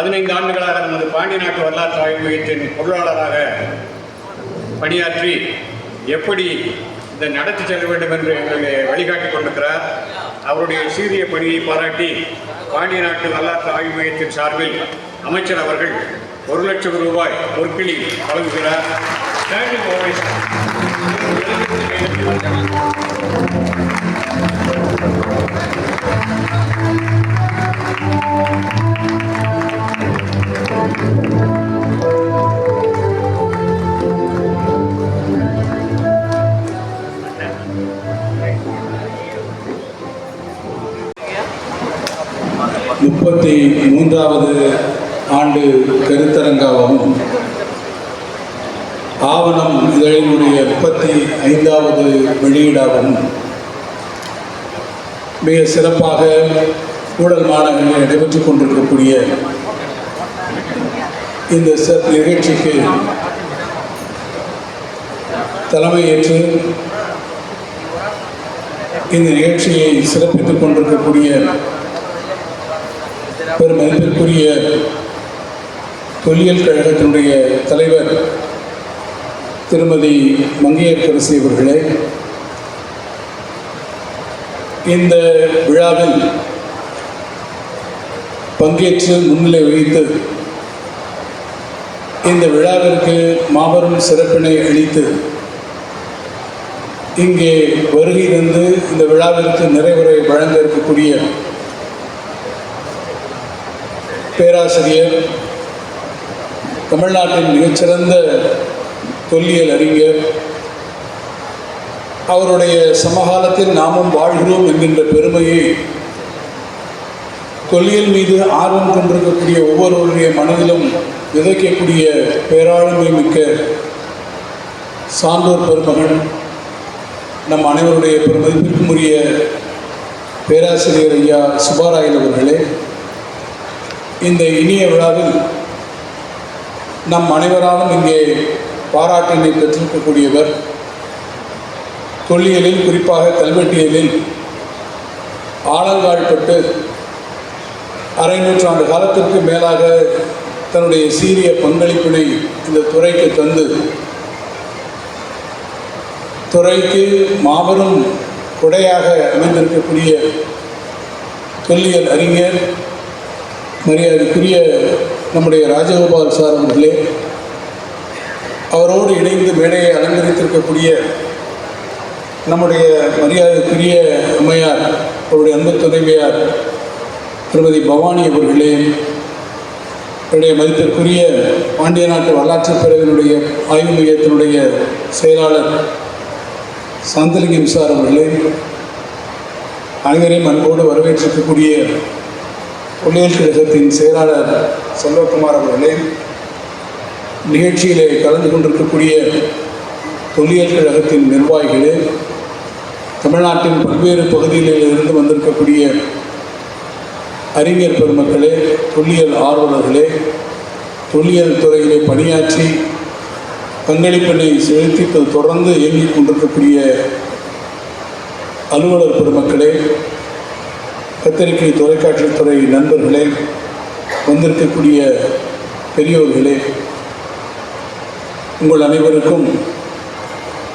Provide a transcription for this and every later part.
பதினைந்து ஆண்டுகளாக நமது பாண்டி நாட்டு வரலாற்று ஆய்வு மையத்தின் பொருளாளராக பணியாற்றி எப்படி இதை நடத்தி செல்ல வேண்டும் என்று எங்களுக்கு வழிகாட்டி கொண்டிருக்கிறார் அவருடைய சீரிய பணியை பாராட்டி பாண்டிய நாட்டு வரலாற்று ஆய்வு மையத்தின் சார்பில் அமைச்சர் அவர்கள் ஒரு லட்சம் ரூபாய் பொற்கிளி வழங்குகிறார் Standing ovation. இருபத்தி மூன்றாவது ஆண்டு கருத்தரங்காகவும் ஆவணம் இதழினுடைய முப்பத்தி ஐந்தாவது வெளியீடாகவும் மிக சிறப்பாக ஊழல் மாநகரில் நடைபெற்றுக் கொண்டிருக்கக்கூடிய இந்த ச- நிகழ்ச்சிக்கு தலைமையேற்று இந்த நிகழ்ச்சியை சிறப்பித்துக் கொண்டிருக்கக்கூடிய பெருமதிப்பிற்குரிய தொல்லியல் கழகத்தினுடைய தலைவர் திருமதி மங்கையர்கரசி அவர்களே இந்த விழாவில் பங்கேற்று முன்னிலை வகித்து இந்த விழாவிற்கு மாபெரும் சிறப்பினை அளித்து இங்கே வருகை தந்து இந்த விழாவிற்கு நிறைவுரை வழங்க இருக்கக்கூடிய பேராசிரியர் தமிழ்நாட்டின் மிகச்சிறந்த தொல்லியல் அறிஞர். அவருடைய சமகாலத்தில் நாமும் வாழ்கிறோம் என்கின்ற பெருமையை தொல்லியல் மீது ஆர்வம் கொண்டிருக்கக்கூடிய ஒவ்வொருவருடைய மனதிலும் விதைக்கக்கூடிய பேராளுமை மிக்க சான்றோர் பெருமகன் நம் அனைவருடைய பெருமதிப்பிற்குரிய உரிய பேராசிரியர் ஐயா சுபாராயன் அவர்களே. இந்த இனிய விழாவில் நம் அனைவராலும் இங்கே பாராட்டினை பெற்றிருக்கக்கூடியவர் தொல்லியலில் குறிப்பாக கல்வெட்டியலில் ஆழங்காழ்பட்டு அரை நூற்றாண்டு காலத்திற்கு மேலாக தன்னுடைய சீரிய பங்களிப்பினை இந்த துறைக்கு தந்து துறைக்கு மாபெரும் கொடையாக அமைந்திருக்கக்கூடிய தொல்லியல் அறிஞர் மரியாதைக்குரிய நம்முடைய ராஜகோபால் சார் அவர்களே அவரோடு இணைந்து மேடையை அலங்கரித்திருக்கக்கூடிய நம்முடைய மரியாதைக்குரிய அம்மையார் அவருடைய அன்பு துணைவியார் திருமதி பவானி அவர்களே என்னுடைய மதிப்பிற்குரிய பாண்டிய நாட்டு வரலாற்றுப் பிரிவினுடைய ஆய்வு மையத்தினுடைய செயலாளர் சாந்தலிங்கம் சார் அவர்களே அனைவரையும் அன்போடு வரவேற்றிருக்கக்கூடிய தொழில் கழகத்தின் செயலாளர் செல்வகுமார் அவர்களே நிகழ்ச்சியிலே கலந்து கொண்டிருக்கக்கூடிய தொல்லியல் கழகத்தின் நிர்வாகிகளே தமிழ்நாட்டின் பல்வேறு பகுதிகளில் இருந்து வந்திருக்கக்கூடிய அறிஞர் பெருமக்களே தொல்லியல் ஆர்வலர்களே தொல்லியல் துறையிலே பணியாற்றி பங்களிப்பினை செலுத்தி தொடர்ந்து இயங்கிக் கொண்டிருக்கக்கூடிய அலுவலர் பெருமக்களே பத்திரிகை தொலைக்காட்சித் துறை நண்பர்களே வந்திருக்கக்கூடிய பெரியோர்களே உங்கள் அனைவருக்கும்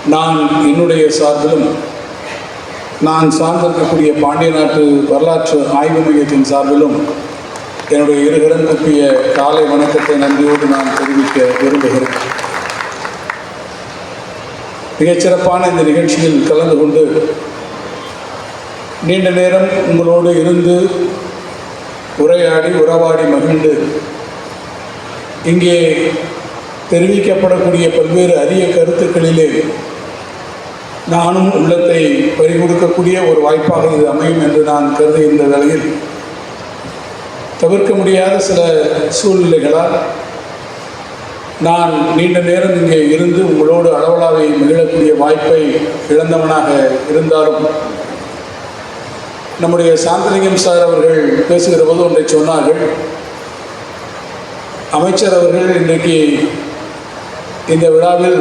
நான் என்னுடைய சார்பிலும் நான் சார்ந்திருக்கக்கூடிய பாண்டிய நாட்டு வரலாற்று ஆய்வு மையத்தின் சார்பிலும் என்னுடைய இருகரம் குப்பிய காலை வணக்கத்தை நன்றியோடு நான் தெரிவிக்க விரும்புகிறேன். மிகச்சிறப்பான இந்த நிகழ்ச்சியில் கலந்து கொண்டு நீண்ட நேரம் உங்களோடு இருந்து உரையாடி உறவாடி மகிழ்ந்து இங்கே தெரிவிக்கப்படக்கூடிய பல்வேறு அரிய கருத்துக்களிலே நானும் உள்ளத்தை பறிகொடுக்கக்கூடிய ஒரு வாய்ப்பாக இது அமையும் என்று நான் கருதுகின்ற வேளையில் தவிர்க்க முடியாத சில சூழ்நிலைகளால் நான் நீண்ட நேரம் இங்கே இருந்து உங்களோடு அளவலாவை மகிழக்கூடிய வாய்ப்பை இழந்தவனாக இருந்தாலும் நம்முடைய சாந்தலிங்கம் சார் அவர்கள் பேசுகிற போது ஒன்றை சொன்னார்கள். அமைச்சர் அவர்கள் இன்றைக்கு இந்த விழாவில்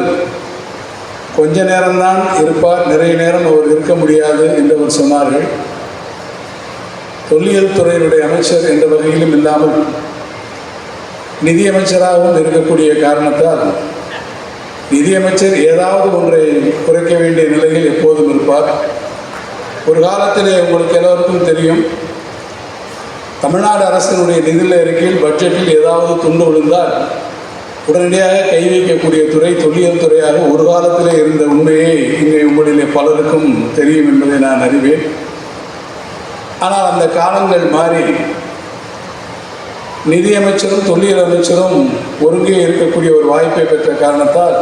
கொஞ்ச நேரம்தான் இருப்பார் நிறைய நேரம் அவர் இருக்க முடியாது என்று அவர் சொன்னார்கள். தொல்லியல் துறையினுடைய அமைச்சர் என்ற வகையிலும் இல்லாமல் நிதியமைச்சராகவும் இருக்கக்கூடிய காரணத்தால் நிதியமைச்சர் ஏதாவது ஒன்றை குறைக்க வேண்டிய நிலையில் எப்போதும் இருப்பார். ஒரு காலத்திலே உங்களுக்கு எல்லோருக்கும் தெரியும் தமிழ்நாடு அரசினுடைய நிதியில் அறிக்கையில் பட்ஜெட்டில் ஏதாவது துண்டு விழுந்தால் உடனடியாக கை வைக்கக்கூடிய துறை தொல்லியல் துறையாக ஒரு காலத்தில் இருந்த உண்மையை இங்கே உங்களிலே பலருக்கும் தெரியும் என்பதை நான் அறிவேன். ஆனால் அந்த காலங்கள் மாறி நிதியமைச்சரும் தொல்லியல் அமைச்சரும் ஒருங்கே இருக்கக்கூடிய ஒரு வாய்ப்பை பெற்ற காரணத்தால்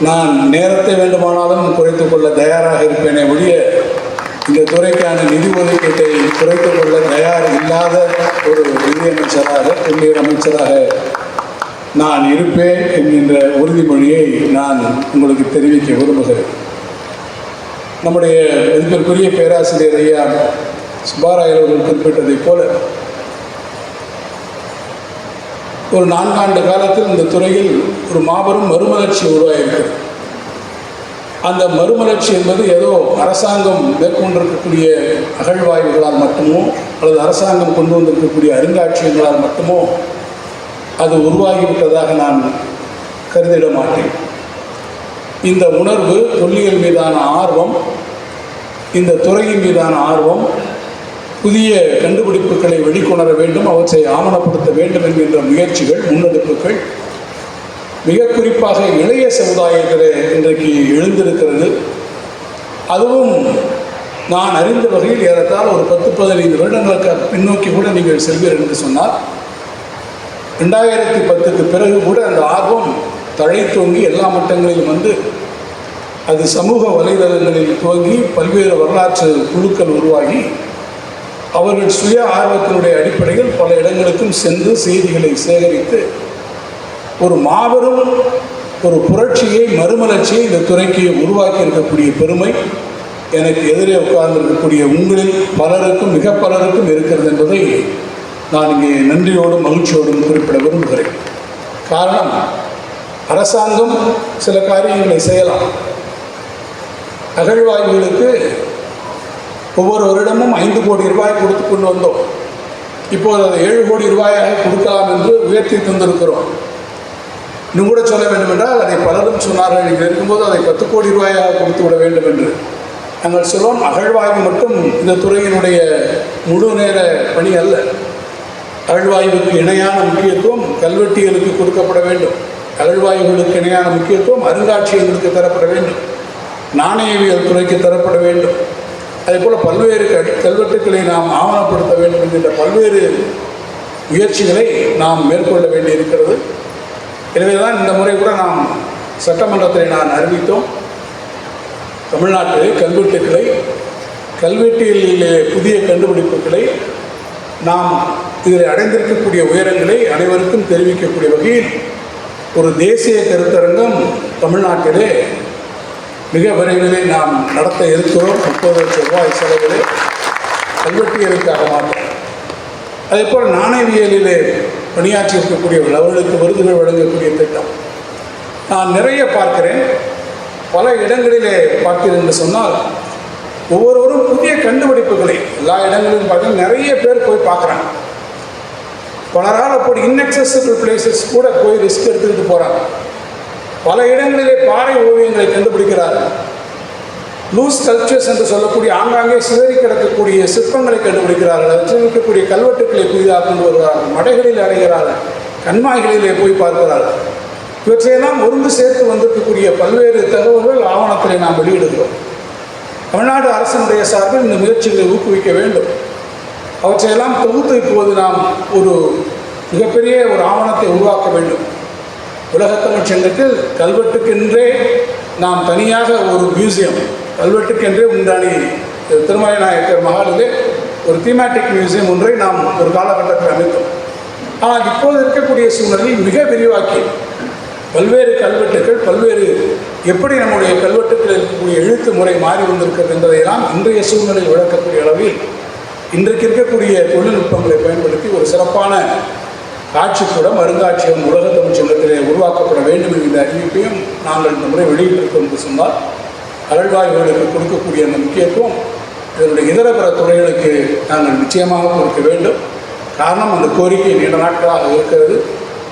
நான் நேரத்தை வேண்டுமானாலும் குறைத்து கொள்ள தயாராக இருப்பேனே ஒழிய இந்த துறைக்கான நிதி ஒதுக்கீட்டை குறைத்து கொள்ள தயார் இல்லாத ஒரு நிதியமைச்சராக தொல்லியல் அமைச்சராக நான் இருப்பேன் என்கின்ற உறுதிமொழியை நான் உங்களுக்கு தெரிவிக்க விரும்புகிறேன். நம்முடைய மதிப்பிற்குரிய பேராசிரியர் ஐயா சுப்பாராயர் அவர்கள் குறிப்பிட்டதைப் போல ஒரு நான்காண்டு காலத்தில் இந்த துறையில் ஒரு மாபெரும் மறுமலர்ச்சி உருவாகிறது அந்த மறுமலர்ச்சி என்பது ஏதோ அரசாங்கம் மேற்கொண்டிருக்கக்கூடிய அகழ்வாய்வுகளால் மட்டுமோ அல்லது அரசாங்கம் கொண்டு வந்திருக்கக்கூடிய அருங்காட்சியகங்களால் மட்டுமோ அது உருவாகிவிட்டதாக நான் கருதிட மாட்டேன். இந்த உணர்வு தொல்லியல் மீதான ஆர்வம் இந்த துறையின் மீதான ஆர்வம் புதிய கண்டுபிடிப்புகளை வெளிக்கொணர வேண்டும் அவற்றை ஆவணப்படுத்த வேண்டும் என்கின்ற முயற்சிகள் முன்னெடுப்புகள். மிக குறிப்பாக இளைய சமுதாயத்தில் இன்றைக்கு எழுந்திருக்கிறது. அதுவும் நான் அறிந்த வகையில் ஏறத்தால் ஒரு பத்து பதினைந்து வருடங்களுக்கு பின்னோக்கி கூட நீங்கள் செல்வீர்கள் என்று சொன்னால் ரெண்டாயிரத்தி பத்துக்கு பிறகு கூட அந்த ஆர்வம் தழைத்தோங்கி எல்லா மட்டங்களிலும் வந்து அது சமூக வலைதளங்களில் துவங்கி பல்வேறு வரலாற்று குழுக்கள் உருவாகி அவர்கள் சுய ஆர்வத்தினுடைய அடிப்படையில் பல இடங்களுக்கும் சென்று செய்திகளை சேகரித்து ஒரு மாபெரும் ஒரு புரட்சியை மறுமலர்ச்சியை இந்த துறைக்கு உருவாக்கி இருக்கக்கூடிய பெருமை எனக்கு எதிரே உட்கார்ந்திருக்கக்கூடிய உங்களில் பலருக்கும் மிக பலருக்கும் இருக்கிறது என்பதை நான் இங்கே நன்றியோடும் மகிழ்ச்சியோடும் குறிப்பிட விரும்புகிறேன். காரணம் அரசாங்கம் சில காரியங்களை செய்யலாம். அகழ்வாய்வுகளுக்கு ஒவ்வொரு வருடமும் ஐந்து கோடி ரூபாய் கொடுத்து கொண்டு வந்தோம். இப்போது அதை ஏழு கோடி ரூபாயாக கொடுக்கலாம் என்று உயர்த்தி தந்திருக்கிறோம். இன்னும் கூட சொல்ல வேண்டும் என்றால் அதை பலரும் சொன்னார்கள். இங்கே இருக்கும்போது அதை பத்து கோடி ரூபாயாக கொடுத்து விட வேண்டும் என்று. நாங்கள் சொல்வோம் அகழ்வாய்வு மட்டும் இந்த துறையினுடைய முழு நேர பணி அல்ல. அகழ்வாய்வுக்கு இணையான முக்கியத்துவம் கல்வெட்டிகளுக்கு கொடுக்கப்பட வேண்டும். அகழ்வாய்வுகளுக்கு இணையான முக்கியத்துவம் அருங்காட்சியகங்களுக்கு தரப்பட வேண்டும். நாணயவியல் துறைக்கு தரப்பட வேண்டும். அதே போல் பல்வேறு க- கல்வெட்டுக்களை நாம் ஆவணப்படுத்த வேண்டும் என்கின்ற பல்வேறு முயற்சிகளை நாம் மேற்கொள்ள வேண்டியிருக்கிறது. எனவே தான் இந்த முறை கூட நாம் சட்டமன்றத்தில் நான் அறிவித்தோம். தமிழ்நாட்டிலே கல்வெட்டுக்களை கல்வெட்டியலிலே புதிய கண்டுபிடிப்புகளை நாம் இதில் அடைந்திருக்கக்கூடிய உயரங்களை அனைவருக்கும் தெரிவிக்கக்கூடிய வகையில் ஒரு தேசிய கருத்தரங்கம் தமிழ்நாட்டிலே மிக விரைவிலே நாம் நடத்த இருக்கிறோம். முப்பது லட்சம் ரூபாய் செலவிலே கல்வெட்டியலுக்காக மாட்டோம் அதேபோல் நாணயவியலிலே பணியாற்றி இருக்கக்கூடியவர்கள் அவர்களுக்கு விருதுகள் வழங்கக்கூடிய திட்டம். நான் நிறைய பார்க்கிறேன். பல இடங்களிலே பார்க்கிறேன் என்று சொன்னால் ஒவ்வொருவரும் புதிய கண்டுபிடிப்புகளை எல்லா இடங்களிலும் பார்த்தீங்கன்னா நிறைய பேர் போய் பார்க்குறாங்க. பலரால் அப்படி இன்அக்சசபிள் பிளேசஸ் கூட போய் ரிஸ்க் எடுத்துக்கிட்டு போகிறாங்க பல இடங்களிலே பாறை ஓவியங்களை கண்டுபிடிக்கிறார்கள் லூஸ் கல்ச்சர்ஸ் என்று சொல்லக்கூடிய ஆங்காங்கே சிதறி கிடக்கக்கூடிய சிற்பங்களை கண்டுபிடிக்கிறார்கள் அதில் இருக்கக்கூடிய கல்வெட்டுக்களை புதிதாக கொண்டு வருகிறார்கள் மடைகளில் அடைகிறார்கள் கண்மாய்களிலே போய் பார்க்கிறார்கள் இவற்றையெல்லாம் ஒன்று சேர்த்து வந்திருக்கக்கூடிய பல்வேறு தகவல்கள் ஆவணத்திலே நாம் வெளியிடுகிறோம். தமிழ்நாடு அரசினுடைய சார்பில் இந்த முயற்சிகளை ஊக்குவிக்க வேண்டும். அவற்றையெல்லாம் தொகுத்து இப்போது நாம் ஒரு மிகப்பெரிய ஒரு ஆவணத்தை உருவாக்க வேண்டும். உலகத்தமிழ் சங்கத்தில் கல்வெட்டுக்கென்றே நாம் தனியாக ஒரு மியூசியம் கல்வெட்டுக்கென்றே உண்டானி திருமலை நாயக்கர் மகாலிலே ஒரு தீமேட்டிக் மியூசியம் ஒன்றை நாம் ஒரு காலகட்டத்தில் அமைத்தோம். ஆனால் இப்போது இருக்கக்கூடிய சூழ்நிலையில் மிக விரிவாக்கி பல்வேறு கல்வெட்டுகள் பல்வேறு எப்படி நம்முடைய கல்வெட்டுக்களில் இருக்கக்கூடிய எழுத்து முறை மாறி வந்திருக்கிறது என்பதையெல்லாம் இன்றைய சூழ்நிலையில் விளக்கக்கூடிய அளவில் இன்றைக்கு இருக்கக்கூடிய தொழில்நுட்பங்களை பயன்படுத்தி ஒரு சிறப்பான காட்சிக்கூடம் அருங்காட்சியகம் உலக தமிழ் சங்கத்திலே உருவாக்கப்பட வேண்டும் என்கிற அறிவிப்பையும் நாங்கள் இந்த முறை வெளியிட்டிருக்கோம் என்று சொன்னால் அகழ்வாய்வுகளுக்கு கொடுக்கக்கூடிய அந்த முக்கியத்துவம் இதனுடைய இதர பிற துறைகளுக்கு நாங்கள் நிச்சயமாக கொடுக்க வேண்டும். காரணம் அந்த கோரிக்கை நீண்ட நாட்களாக இருக்கிறது.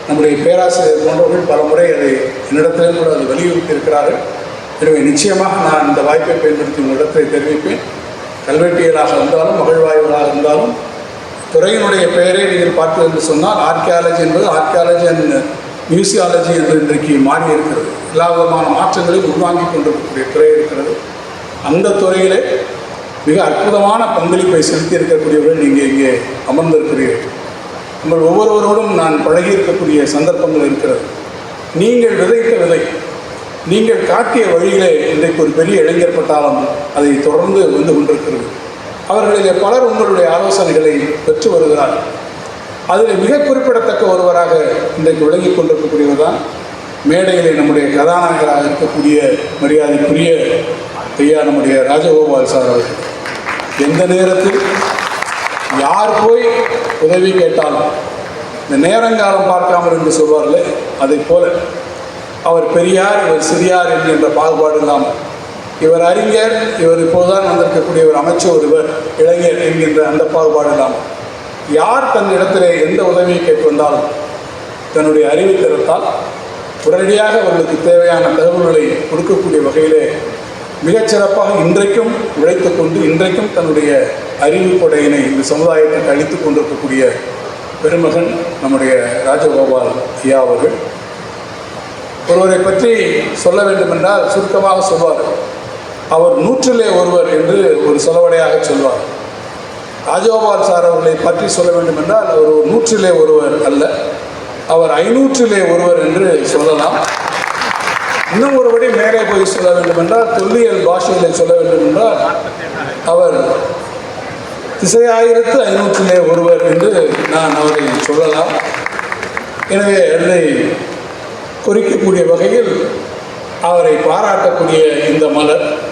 நம்முடைய பேராசிரியர் போன்றவர்கள் பல முறை அதை என்னிடத்திலும் கூட அதை வலியுறுத்தி இருக்கிறார்கள் எனவே நிச்சயமாக நான் இந்த வாய்ப்பை பயன்படுத்தி உங்களிடத்தை தெரிவிப்பேன். கல்வெட்டியலாக இருந்தாலும் மகிழ்வாய்வுகளாக இருந்தாலும் துறையினுடைய பெயரை நீங்கள் பார்த்தது என்று சொன்னால் ஆர்கியாலஜி என்பது ஆர்கியாலஜி அண்ட் மியூசியாலஜி என்று இன்றைக்கு மாறி இருக்கிறது எல்லா விதமான மாற்றங்களையும் உள்வாங்கி கொண்டிருக்கக்கூடிய துறை இருக்கிறது. அந்த துறையிலே மிக அற்புதமான பங்களிப்பை செலுத்தி இருக்கக்கூடியவர்கள் நீங்கள் இங்கே அமர்ந்திருக்கிறீர்கள். உங்கள் ஒவ்வொருவரோடும் நான் பழகி இருக்கக்கூடிய சந்தர்ப்பங்கள் இருக்கிறது. நீங்கள் விதைத்த விதை நீங்கள் காட்டிய வழியிலே இன்றைக்கு ஒரு பெரிய இளைஞர் பட்டாளம் அதை தொடர்ந்து வந்து கொண்டிருக்கிறது. அவர்களிலே பலர் உங்களுடைய ஆலோசனைகளை பெற்று வருகிறார். அதில் மிக குறிப்பிடத்தக்க ஒருவராக இன்றைக்கு விளங்கி கொண்டிருக்கக்கூடியவர் தான் மேடையிலே நம்முடைய கதாநாயகராக இருக்கக்கூடிய மரியாதைக்குரிய ஐயா நம்முடைய ராஜகோபால் சார் அவர்கள். எந்த நேரத்தில் யார் போய் உதவி கேட்டாலும் இந்த நேரங்காலம் பார்க்காமல் என்று சொல்வார்களே அதைப் போல அவர் பெரியார் இவர் சிறியார் என்கின்ற பாகுபாடு இல்லாமல் இவர் அறிஞர் இவர் இப்போதுதான் வந்திருக்கக்கூடிய ஒரு அமைச்சர் ஒருவர் இளைஞர் என்கின்ற அந்த பாகுபாடு இல்லாமல் யார் தன் இடத்திலே எந்த உதவியை கேட்டு வந்தாலும் தன்னுடைய அறிவுத்திறத்தால் உடனடியாக அவர்களுக்கு தேவையான தகவல்களை கொடுக்கக்கூடிய வகையிலே மிகச்சிறப்பாக இன்றைக்கும் உழைத்து கொண்டு இன்றைக்கும் தன்னுடைய அறிவு கொடையினை இந்த சமுதாயத்திற்கு அளித்து கொண்டிருக்கக்கூடிய பெருமகன் நம்முடைய ராஜகோபால் ஐயா அவர்கள். ஒருவரை பற்றி சொல்ல வேண்டுமென்றால் சுருக்கமாக சொல்வார்கள். அவர் நூற்றிலே ஒருவர் என்று ஒரு சொலவடையாக சொல்வார். ராஜகோபால் சார் அவர்களை பற்றி சொல்ல வேண்டுமென்றால் அவர் ஒரு நூற்றிலே ஒருவர் அல்ல அவர் ஐநூற்றிலே ஒருவர் என்று சொல்லலாம். இன்னும் ஒருபடி மேலே போய் சொல்ல வேண்டுமென்றால் தொல்லியல் பாஷையிலே சொல்ல வேண்டுமென்றால் அவர் திசையாயிரத்து ஐநூற்றிலே ஒருவர் என்று நான் அவரை சொல்லலாம். எனவே என்னை குறிக்கக்கூடிய வகையில் அவரை பாராட்டக்கூடிய இந்த மலர்.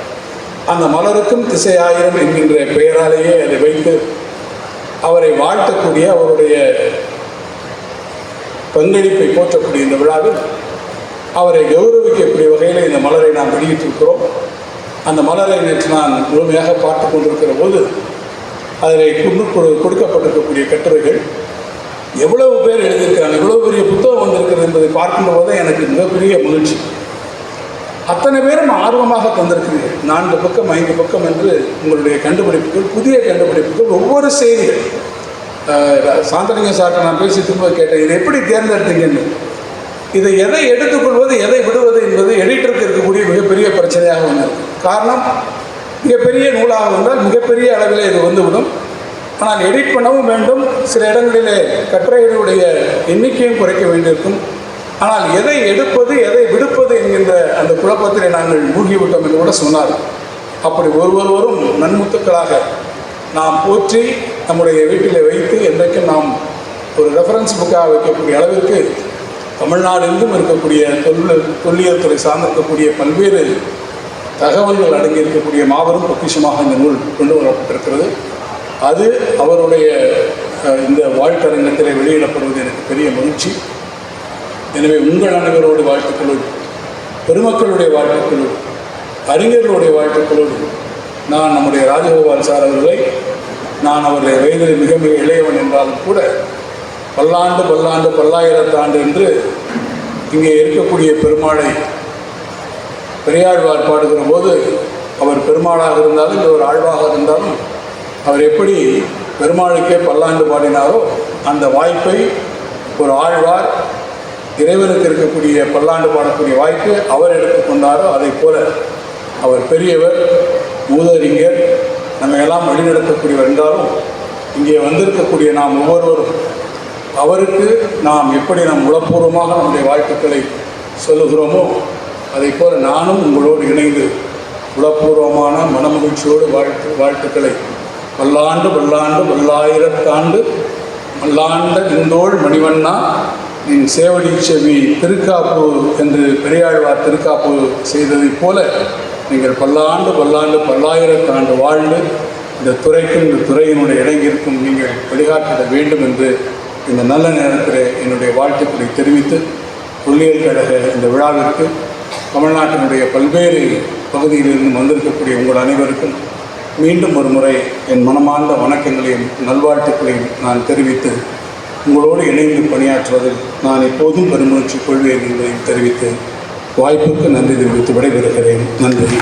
அந்த மலருக்கும் திசையாயிரம் என்கின்ற பெயராலேயே அதை வைத்து அவரை வாழ்த்தக்கூடிய அவருடைய பங்களிப்பை போற்றக்கூடிய இந்த விழாவில் அவரை கௌரவிக்கக்கூடிய வகையில் இந்த மலரை நாம் வெளியிட்டிருக்கிறோம். அந்த மலரை நேற்று நான் முழுமையாக பார்த்து கொண்டிருக்கிற போது அதில் கொண்டு கொடுக்கப்பட்டிருக்கக்கூடிய கட்டுரைகள் எவ்வளவு பேர் எழுதியிருக்காங்க எவ்வளவு பெரிய புத்தகம் வந்திருக்கிறது என்பதை பார்க்கும்போது எனக்கு மிகப்பெரிய மகிழ்ச்சி. அத்தனை பேரும் ஆர்வமாக தந்திருக்கிறீர்கள். நான்கு பக்கம் ஐந்து பக்கம் என்று உங்களுடைய கண்டுபிடிப்புகள் புதிய கண்டுபிடிப்புகள் ஒவ்வொரு செய்திகள். அஹ், சாந்தலிங்க சார்ட்ட நான் பேசி திரும்ப கேட்டேன் இதை எப்படி தேர்ந்தெடுத்தீங்கன்னு? இதை எதை எடுத்துக்கொள்வது எதை விடுவது என்பது எடிட்டருக்கு இருக்கக்கூடிய மிகப்பெரிய பிரச்சனையாக வந்திருக்கு. காரணம் மிகப்பெரிய நூலாக இருந்தால் மிகப்பெரிய அளவில் இது வந்துவிடும். ஆனால் எடிட் பண்ணவும் வேண்டும். சில இடங்களிலே கட்டுரைகளுடைய எண்ணிக்கையும் குறைக்க வேண்டியிருக்கும். ஆனால் எதை எடுப்பது எதை விடுப்பது என்கின்ற அந்த குழப்பத்திலே நாங்கள் மூழ்கிவிட்டோம் என்று கூட சொன்னார் அப்படி ஒருவொருவரும் நன்முத்துக்களாக நாம் போற்றி நம்முடைய வீட்டிலே வைத்து என்றைக்கும் நாம் ஒரு ரெஃபரன்ஸ் புக்காக வைக்கக்கூடிய அளவிற்கு தமிழ்நாடு எங்கும் இருக்கக்கூடிய தொழில் தொல்லியல் துறை சார்ந்திருக்கக்கூடிய பல்வேறு தகவல்கள் அடங்கியிருக்கக்கூடிய மாபெரும் பொக்கிஷமாக இந்த நூல் கொண்டு வரப்பட்டிருக்கிறது. அது அவருடைய இந்த வாழ்க்கரங்கத்தில் வெளியிடப்படுவது எனக்கு பெரிய மகிழ்ச்சி. எனவே உங்கள் அனைவரோடு வாழ்த்துக்களோடு பெருமக்களுடைய வாழ்த்துக்களோடு அறிஞர்களுடைய வாழ்த்துக்களோடு நான் நம்முடைய ராஜகோபால் சார் அவர்களை நான் அவருடைய வயதில் மிக மிக இளையவன் என்றாலும் கூட பல்லாண்டு பல்லாண்டு பல்லாயிரத்தாண்டு என்று இங்கே இருக்கக்கூடிய பெருமாளை பெரியாழ்வார் பாடுகிற போது அவர் பெருமாளாக இருந்தாலும் இவர் ஒரு ஆழ்வாக இருந்தாலும் அவர் எப்படி பெருமாளுக்கே பல்லாண்டு பாடினாரோ அந்த வாய்ப்பை ஒரு ஆழ்வார் இறைவனுக்கு இருக்கக்கூடிய பல்லாண்டு பாடக்கூடிய வாய்ப்பு அவர் எடுத்துக்கொண்டாரோ அதைப் போல அவர் பெரியவர் மூதறிஞர் நம்ம எல்லாம் வழிநடத்தக்கூடியவர் என்றாலும் இங்கே வந்திருக்கக்கூடிய நாம் ஒவ்வொருவரும் அவருக்கு நாம் எப்படி நம் உளப்பூர்வமாக நம்முடைய வாழ்த்துக்களை சொல்லுகிறோமோ அதை போல நானும் உங்களோடு இணைந்து உளப்பூர்வமான மனமகிழ்ச்சியோடு வாழ்த்து வாழ்த்துக்களை பல்லாண்டு பல்லாண்டு பல்லாயிரத்தாண்டு பல்லாண்ட இந்தோள் மணிவண்ணா சேவடி செவி திருக்காப்பு என்று பெரியாழ்வார் திருக்காப்பு செய்ததைப் போல நீங்கள் பல்லாண்டு பல்லாண்டு பல்லாயிரத்தாண்டு வாழ்ந்து இந்த துறைக்கும் இந்த துறையினுடைய இடங்கிற்கும் நீங்கள் வழிகாட்டிட வேண்டும் என்று இந்த நல்ல நேரத்தில் என்னுடைய வாழ்த்துக்களை தெரிவித்து தொல்லியல் கழக இந்த விழாவிற்கு தமிழ்நாட்டினுடைய பல்வேறு பகுதியிலிருந்து வந்திருக்கக்கூடிய உங்கள் அனைவருக்கும் மீண்டும் ஒரு முறை என் மனமார்ந்த வணக்கங்களையும் நல்வாழ்த்துக்களையும் நான் தெரிவித்து உங்களோடு இணைந்து பணியாற்றுவதில் நான் எப்போதும் பெருமூச்சு கொள்வேன் என்பதை தெரிவித்து வாய்ப்புக்கு நன்றி தெரிவித்து விடைபெறுகிறேன். நன்றி.